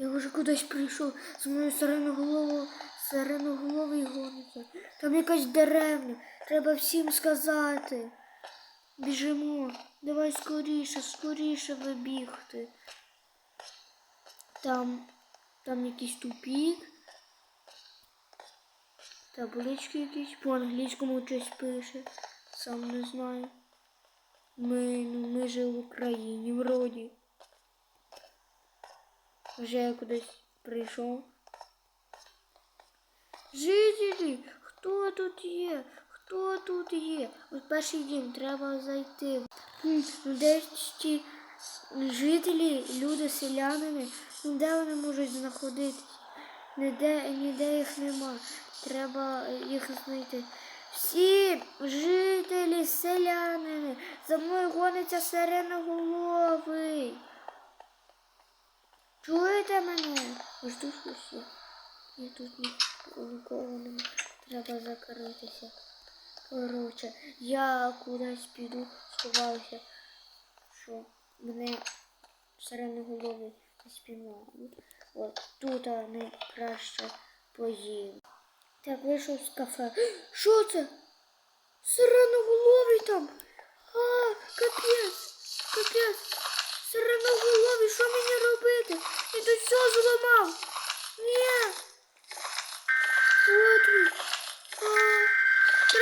Я вже кудись прийшов з мною сиреноголово, сиреноголовий гониться. Там якась деревня. Треба всім сказати. Біжимо. Давай скоріше, скоріше вибігти. Там, там якийсь тупік. Таблички якісь по англійському щось пише. Сам не знаю. Ми, ну, ми же в Україні вроді. Вже я кудись прийшов. Жителі, хто тут є? Хто тут є? От перший дім треба зайти. Де ті жителі, люди, селянини, де вони можуть знаходитись? Ніде, ніде їх нема. Треба їх знайти. Всі жителі, селянини, за мною гониться сиреноголовий. Чуєте мене? Ось тут є. Я тут ні- нікого нема. Треба закритися. Коротше, я кудись піду, сховаюся, що мене не спіймав. От тут найкраще поїм. Так, вийшов з кафе. Що це? Сиреноголовий там. А, капець.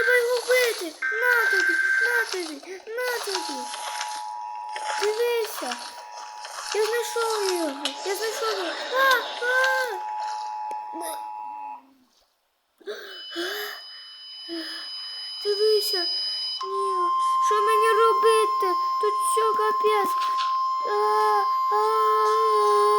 Давай ловити! На тобі, на тобі, на тобі. Дивися. Я знайшов його. Я знайшов його. А, а. Дивися. Ні, що мені робити? Тут все капець. А, а, а.